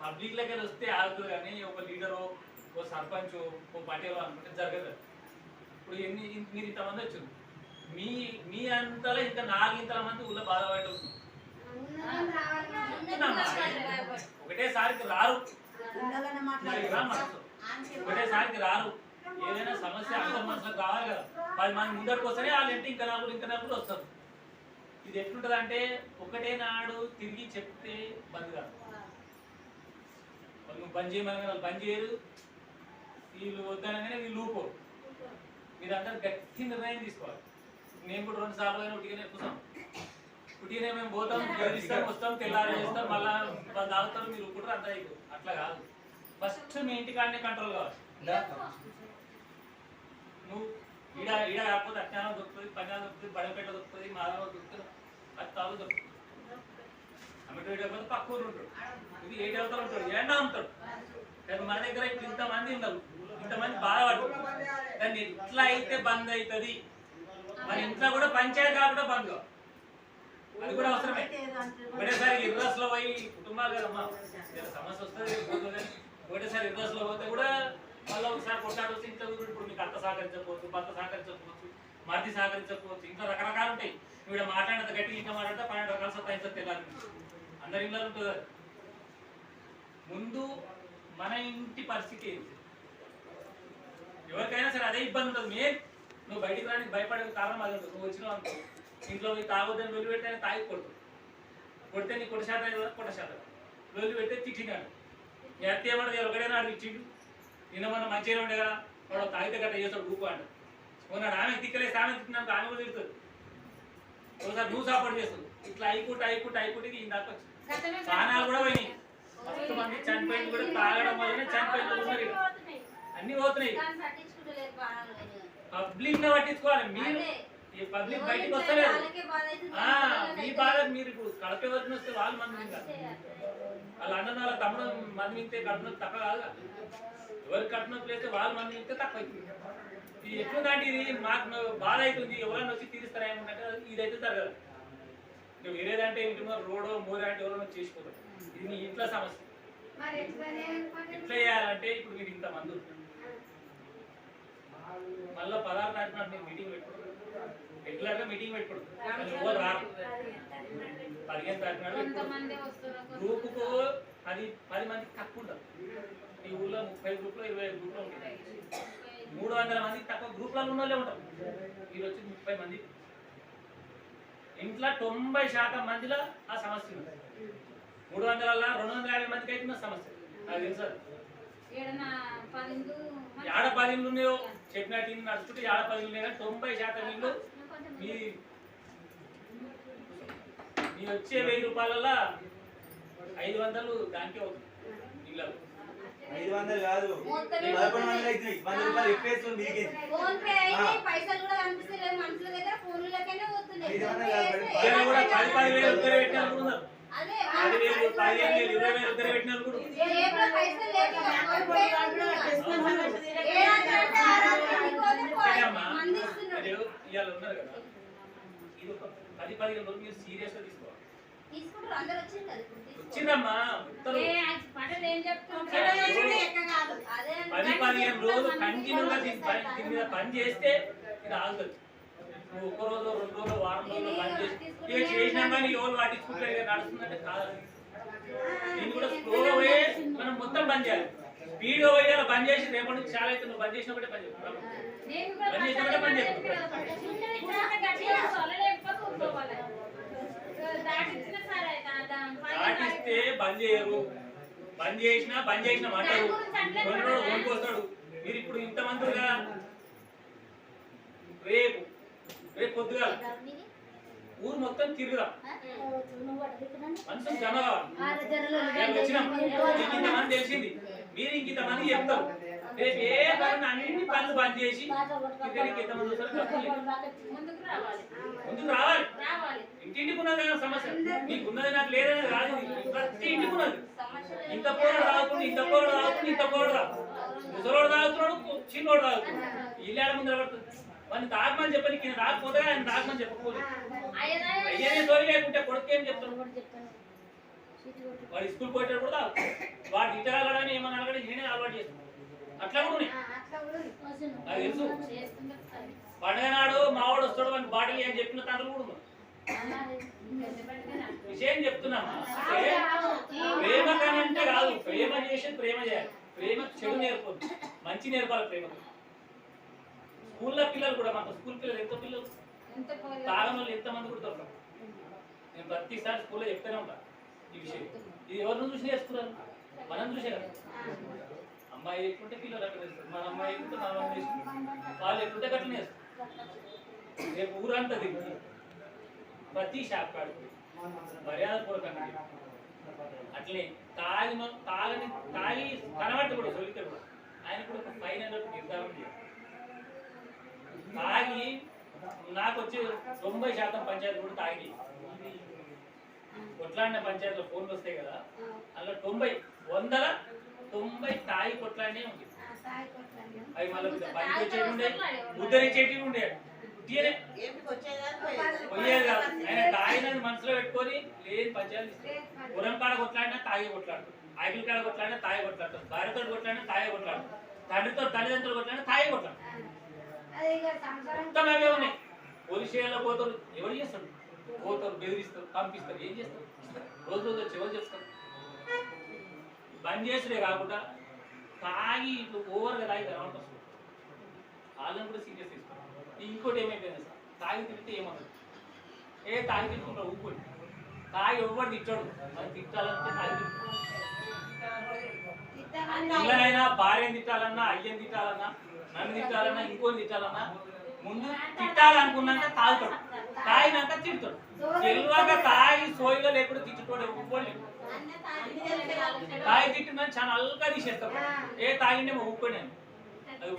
Public లెక్కలు వస్తే ఆగుతుంది కానీ ఒక లీడరు ఓ సర్పంచ్ ఓ పటేల్ అనుకుంటే జరగదు. ఇప్పుడు ఎన్ని మీరు ఇంతమంది వచ్చారు. మీ మీ అంతలో ఇంకా నాలుగింతల మంది ఊళ్ళో బాధపడి ఒకటేసారికి రారు. ఒకటేసారికి రారు. ఏదైనా సమస్య అందరి మనసులకు రావాలి కదా. పది మంది ముందరికి వస్తేనే వాళ్ళు ఇంటి ఇంకా నలుగురు ఇంకా నలుగురు వస్తారు. ఇది ఎట్లుంటది అంటే ఒకటే నాడు తిరిగి చెప్తే బంద్ కాదు. వాళ్ళు బంద్ చేయమని వాళ్ళు బంద్ చేయరు. వీళ్ళు వద్దనగానే వీళ్ళు ఊపోరు మీరందరూ గట్టి నిర్ణయం తీసుకోవాలి. నేను కూడా రెండు సార్లు అయినా ఉట్టిగానే కూర్చోం ఉట్టిగానే మేము పోతాం గెలిస్తాం వస్తాం తెల్లారి చేస్తాం మళ్ళా తాగుతారు మీరు ఊపుకుంటారు అంత అయిపోయి అట్లా కాదు. ఫస్ట్ మీ ఇంటికాడనే కంట్రోల్ కావాలి. నువ్వు ఈడ ఈడ కాకపోతే అజ్ఞానం దొరుకుతుంది పంజాబ్ దొరుకుతుంది బడపేట దొరుకుతుంది మాధవ దొరుకుతుంది. తాగుతాడు తాగు దొరుకుతుంది పక్క ఊరు ఉంటాడు ఇది ఏ వెళ్తా ఉంటాడు ఎండ అమ్ముతాడు కానీ మన దగ్గర ఇప్పుడు ఇంతమంది ఉన్నారు ఇంతమంది బాధపడుతుంది కానీ ఇట్లా అయితే బంద్ అవుతుంది. మన ఇంట్లో కూడా పంచాయతీ కాకుండా బంద్. అది కూడా అవసరమే. ఒకటేసారి ఇర్రస్లో పోయి కుటుంబాలు కదమ్మా ఏదైనా సమస్య వస్తుంది ఒకటేసారి ఇర్రస్లో పోతే కూడా మళ్ళీ ఒకసారి కొట్టాడు వస్తే ఇంట్లో ఇప్పుడు మీకు అత్త సహకరించకపోవచ్చు భర్త సహకరించకపోవచ్చు. మరిది సహకరించకపోవచ్చు ఇంకా రకరకాలు ఉంటాయి. ఇక్కడ మాట్లాడినంత గట్టిగా ఇంకా మాట్లాడితే పన్నెండు రకాల సత్తాయించదు తెల్లారి అందరి ఇళ్ళలో ఉంటుంది ముందు మన ఇంటి పరిస్థితి ఏంటి ఎవరికైనా సరే అదే ఇబ్బంది ఉంటుంది. మెయిన్ నువ్వు బయటికి రానికి భయపడే కారణం అది ఉంటుంది. నువ్వు వచ్చినావు అనుకో. ఇంట్లో పోయి తాగొద్దని వెళ్ళి పెడితే తాగి కొడుతుంది కొడితే నీ కొట్ట శాతం కదా వెళ్ళి పెడితే తిట్టినాడు. నీ అత్త ఏమన్నది ఒకటే నాడు ఇచ్చిండు. నిన్న మొన్న మంచిగా ఉండే కదా. వాడు తాగితే గట్ట చేస్తాడు ఊపు అంట మొన్న ఆమె తిక్కలేసి ఆమె తిట్టినాక ఆమె కూడా తిడుతుంది. ఒకసారి నువ్వు సపోర్ట్ చేస్తుంది ఇట్లా అయికుంటూ అయికుంటూ అయికుంటూ ఈ దాకా వచ్చింది గతమే ప్రాణాలు కూడా పోయినాయి. మస్తు మంది చనిపోయింది కూడా తాగడం వల్లనే ఉన్నారు ఇక్కడ. అన్ని పోతున్నాయి. పబ్లిక్గా పట్టించుకోవాలి. మీరు ఈ పబ్లిక్ బయటికి వస్తలేదు ఆ, మీ బాధ మీరు ఇప్పుడు కడప వరకు వస్తే వాళ్ళు మంది వాళ్ళ అన్న వాళ్ళ తమ్ముడు మంది వింటే కడుపున తక్కువ కాదు. ఎవరికి కట్టిన ప్లేస్ వాళ్ళు మంది వింటే తక్కువ అవుతుంది. ఇది ఎట్లుందంటే ఇది మాకు బాధ అవుతుంది. ఎవరైనా వచ్చి తీరుస్తారా ఏమన్నట్టు ఇదైతే జరగదు. నువ్వు వేరేదంటే ఇంటి రోడో మోరే అంటే ఎవరైనా చేసిపోతారు. ఇది నీ ఇంట్లో సమస్య. ఎట్లా చేయాలంటే ఇప్పుడు మీరు ఇంతమంది. మళ్ళా పదహారు మీరు మీటింగ్ పెట్టుకోండి రెగ్యులర్గా మీటింగ్ రారు. పదిహేను తారీఖు అది పది మంది తక్కువ ఉండదు ఈ ఊళ్ళో ముప్పై గ్రూపులో ఇరవై ఐదు గ్రూపులో ఉంటాయి. మూడు వందల మంది తక్కువ గ్రూపులలో ఉన్న వాళ్ళే ఉంటారు. మీరు వచ్చి ముప్పై మంది. ఇంట్లో తొంభై శాతం మందిలో ఆ సమస్య ఉంది. మూడు వందల రెండు వందల యాభై మందికి అయితే సమస్య. నాకు తెలుసు ఏడ పది ఉన్నాయో చెప్పినట్టు నడుచుకుంటే ఏడ పది ఉన్నాయి కానీ తొంభై శాతం ఇల్లు మీ మీ వచ్చే వెయ్యి రూపాయలలో ఐదు వందలు దానికే అవుతుంది. ఐదు వందలు కాదు. మొత్తమే పదకొండు వందలు అవుతున్నాయి వంద రూపాయలు ఎప్పేస్తుంది మీకే ఫోన్ పే అయితే పైసలు కూడా కనిపిస్తలేదు మనుషుల దగ్గర ఫోన్లకనే పోతున్నాయి. కూడా పది పది వేలు ఉద్దర పెట్టిన పది వేలు ఇరవై వేలు ఉద్దర పెట్టిన వాళ్ళు కూడా ఉన్నారు. జేబులో పైసలు లేక ఫోన్ పే ఉంది. ఏ రాత్రి ఆ రాత్రి నీకోసం సరే పోయి అమ్మా. మందిస్తున్నాడు. మీరు ఇవాళ ఉన్నారు కదా. ఇది ఒక పది పదిహేను రోజులు మీరు సీరియస్గా తీసుకోవాలి. వచ్చిందమ్మా పది పదిహేను రోజులు కంటిన్యూగా దీని పని దీని మీద పని చేస్తే ఇది ఆగుతుంది నువ్వు ఒక్క రోజు రెండు రోజులు వారం రోజులు పని చేసి ఇక చేసినా కానీ ఎవరు పట్టించుకుంటే ఇక నడుస్తుందంటే కాదు దీన్ని కూడా స్లోగా పోయే మనం మొత్తం బంద్ చేయాలి. స్పీడ్ పోయేలా బంద్ చేసి రేపటి నుంచి చాలా అయితే నువ్వు బంద్ చేసినప్పుడే పని చేస్తావు నేను కూడా పని చేసినప్పుడే పని చేస్తావు కూర్చొని గట్టిగా కూర్చోవాలి, లేకపోతే కూర్చోవాలి. దాటించినా సరే, దా- దా- పైన పాటిస్తే బంద్ చేయరు. బంద్ చేసినా బంద్ చేసిన అంటారు కొన్ని రోజులు కొనుక్కొస్తాడు మీరు ఇప్పుడు ఇంతమంది కదా రేపు రేపు పొద్దుగా ఊరు మొత్తం తిరుగుదాం జమ కావాలి. మేము వచ్చినాం. ఇంతమంది తెలిసింది. మీరు ఇంక ఇంతమంది చెప్తారు. రేపు ఏ పని అన్నింటి పనులు బంద్ చేసి ఇద్దరికి ఇంతమంది. ముందుకు రావాలి. ఇంటింటికి ఉన్నది కదా సమస్య? నీకున్నది నాకు లేదని రాదు. ప్రతి ఇంటికి ఉన్నది. ఇంత పోరు తాగుతుంది ఇంత పోరు తాగుతుంది ఇంత పోరు తాగుతుంది ముసలోడు తాగుతున్నాడు చిన్నోడు తాగుతున్నాడు. ఇల్లు ముందర పడుతుంది? వాడిని తాగమని చెప్పని రాకపోతే ఆయన తాగమని చెప్పకూడదు అయ్యదా అయ్యే తోలి లేకుంటే కొడుకు చెప్తాను వాడు స్కూల్ పోయేటప్పుడు కూడా. వాడు ఇట అలగడని ఏమని అలగడం నేనే అలవాటు చేస్తాను అట్లా కూడా నాకు తెలుసు. పండుగ నాడు మావాడు వస్తాడు వాడిని బాటిల్ అని చెప్పిన తండ్రులు కూడా విషయం చెప్తున్నామా అంటే ప్రేమ కాదు ప్రేమ చేసి ప్రేమ చేయాలి. ప్రేమ చెడు నేర్పొద్దు. మంచి నేర్పాలి ప్రేమ స్కూల్లో పిల్లలు కూడా మాకు స్కూల్ పిల్లలు ఎంతో పిల్లలు? తాగం వాళ్ళు ఎంతమంది కూడా దొరకరు నేను ప్రతిసారి స్కూల్లో చెప్తూనే ఉంటాను ఈ విషయం. ఇది ఎవరిని చూసి నేర్చుకున్నారు మనం చూసే కదా అమ్మాయి ఎక్కుంటే పిల్లలు అక్కడ వేస్తారు. మన అమ్మాయి ఎక్కుంటే మన అమ్మాయి నేర్చుకుంటారు వాళ్ళు ఎక్కుంటే అట్లా రేపు ఊరంతా తిరిగి ప్రతి షాప్ కాడికి మర్యాద పూర్వకంగా అట్లే మనం తాగని తాగి కనబట్టి కూడా సొలితాడు కూడా. ఆయన కూడా ఒక ఫైన్ అనేది నిర్ధారణ చేయాలి. తాగి నాకు వచ్చి తొంభై శాతం పంచాయతీ కూడా తాగి కొట్లాడిన పంచాయతీలో ఫోన్లు వస్తాయి కదా అలా తొంభై వందల తొంభై తాగి కొట్లాడినే ఉంది. అవి మళ్ళీ పనికి వచ్చేటి ఉండే ఉద్ధరించేటి ఉండే. ఉట్టిగానే పోయేది కాదు. ఆయన తాగినది మనసులో పెట్టుకొని లేని పంచాయతీ. గుర్రం కాడ కొట్లాడినా తాగి కొట్లాడు ఆకిలి కాడ కొట్లాడినా తాగి కొట్లాడు భార్యతో కొట్లాడినా తాగి కొట్లాడు తండ్రితో తల్లిదండ్రులు కొట్లాడినా తాగి కొట్లాడు మొత్తం అవే ఉన్నాయి. పోలీస్ పోతారు ఎవరు చేస్తారు? పోతారు బెదిరిస్తారు పంపిస్తారు. ఏం చేస్తారు? రోజు రోజు వచ్చి ఎవరు చేస్తారు బంద్ చేసుడే కాకుండా తాగి ఇట్లా ఓవర్గా తాగి వాళ్ళని కూడా సీరియస్ ఇంకోటి ఏమైపోయింది సార్? తాగి తింటే ఏమన్నది ఏ తాగి తిట్టుకుంటారు ఊపుకొని తాగి ఎవ్వరు తిట్టాడు. మరి తిట్టాలంటే తాగి పిల్లలైనా భార్యని తిట్టాలన్నా అయ్యని తిట్టాలన్నా నన్ను తిట్టాలన్నా ఇంకోని తిట్టాలన్నా ముందు తిట్టాలనుకున్నాక తాగుతాడు. తిడతాడు తెలియక తాగి సోయిలో లేకుండా తిట్టుకోవడం ఊపుకోండి. తాగి తిట్టిన చాలా అల్గా తీసేస్తాడు ఏ తాగిండే ఊపుకొని అది